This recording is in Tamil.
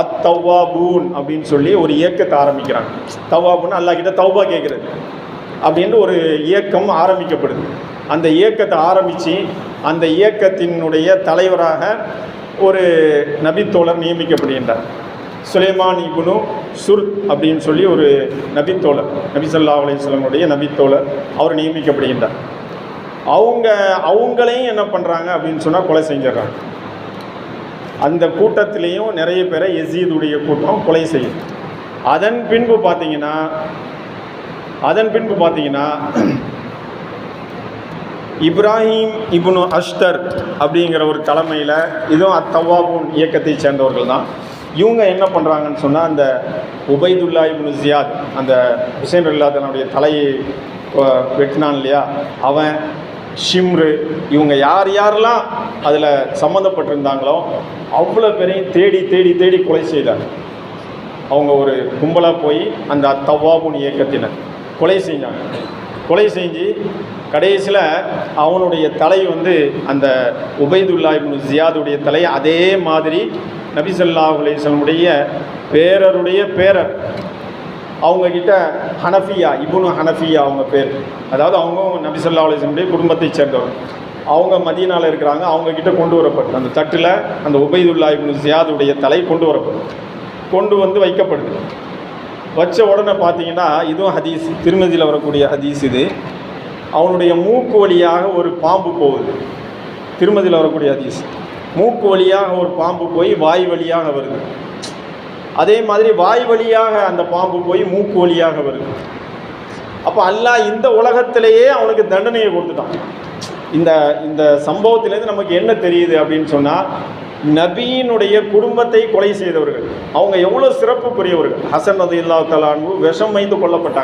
அத் தவ்வாபூன் அப்படின்னு சொல்லி ஒரு இயக்கத்தை ஆரம்பிக்கிறாங்க. தவ்வாபூன் அல்லாஹ் கிட்ட தௌபா கேட்குறது அப்படின்னு ஒரு இயக்கம் ஆரம்பிக்கப்படுது. அந்த இயக்கத்தை ஆரம்பித்து அந்த இயக்கத்தினுடைய தலைவராக ஒரு நபித்தோழர் நியமிக்கப்படுகின்றார். சுலைமான் இபுனு சுர் அப்படின்னு சொல்லி ஒரு நபித்தோழர் நபிசல்லா அலையுடைய நபித்தோழர் அவர் நியமிக்கப்படுகின்றார். அவங்க அவங்களையும் என்ன பண்ணுறாங்க அப்படின்னு சொன்னால் கொலை செஞ்சிடறாங்க. அந்த கூட்டத்திலையும் நிறைய பேரை எசீதுடைய கூட்டம் கொலை செய்யும். அதன் பின்பு பார்த்தீங்கன்னா அதன் பின்பு பார்த்தீங்கன்னா இப்ராஹிம் இப்னு அஷ்தர் அப்படிங்கிற ஒரு தலைமையில் இதுவும் அத்தவாபூன் இயக்கத்தை சேர்ந்தவர்கள் தான். இவங்க என்ன பண்ணுறாங்கன்னு சொன்னால் அந்த உபைதுல்லா இப்னு ஜியாத் அந்த ஹுசைன் அல்லாதனுடைய தலையை வெட்டினான் இல்லையா? அவன் ஷிம்ரு இவங்க யார் யாரெல்லாம் அதில் சம்மந்தப்பட்டிருந்தாங்களோ அவ்வளோ பேரையும் தேடி தேடி தேடி கொலை செய்தார். அவங்க ஒரு கும்பலாக போய் அந்த தவாபுன் இயக்கத்தினர் கொலை செஞ்சாங்க. கொலை செஞ்சு கடைசியில் அவனுடைய தலை வந்து அந்த உபைதுல்லா இப்னு ஜியாதுடைய தலை அதே மாதிரி நபி ஸல்லல்லாஹு பேரருடைய பேரர். அவங்கக்கிட்ட ஹனஃபியா இபுனு ஹனஃபியா அவங்க பேர். அதாவது அவங்க நபி ஸல்லல்லாஹு அலைஹி குடும்பத்தை சேர்ந்தவர் அவங்க மதியனால் இருக்கிறாங்க அவங்கக்கிட்ட கொண்டு வரப்படும் அந்த தட்டில் அந்த உபைதுல்லா இப்னு ஜியாதுடைய தலை கொண்டு வரப்படும் கொண்டு வந்து வைக்கப்படுது. வச்ச உடனே பார்த்தீங்கன்னா இதுவும் ஹதீஸ் திருமதியில் வரக்கூடிய ஹதீஸ் இது. அவனுடைய மூக்கு வழியாக ஒரு பாம்பு போகுது. திருமதியில் வரக்கூடிய ஹதீஸ். மூக்கு வழியாக ஒரு பாம்பு போய் வாய் வழியாக வருது. அதே மாதிரி வாய் வழியாக அந்த பாம்பு போய் மூக்கு வழியாக வருது. அப்போ அல்லாஹ் இந்த உலகத்திலேயே அவனுக்கு தண்டனையை கொடுத்துட்டான். இந்த இந்த சம்பவத்திலேருந்து நமக்கு என்ன தெரியுது அப்படின்னு சொன்னால் நபியினுடைய குடும்பத்தை கொலை செய்தவர்கள். அவங்க எவ்வளோ சிறப்புக்குரியவர்கள். ஹசன் ரதி இல்லா தலான்பு விஷம் வைந்து கொல்லப்பட்டாங்க.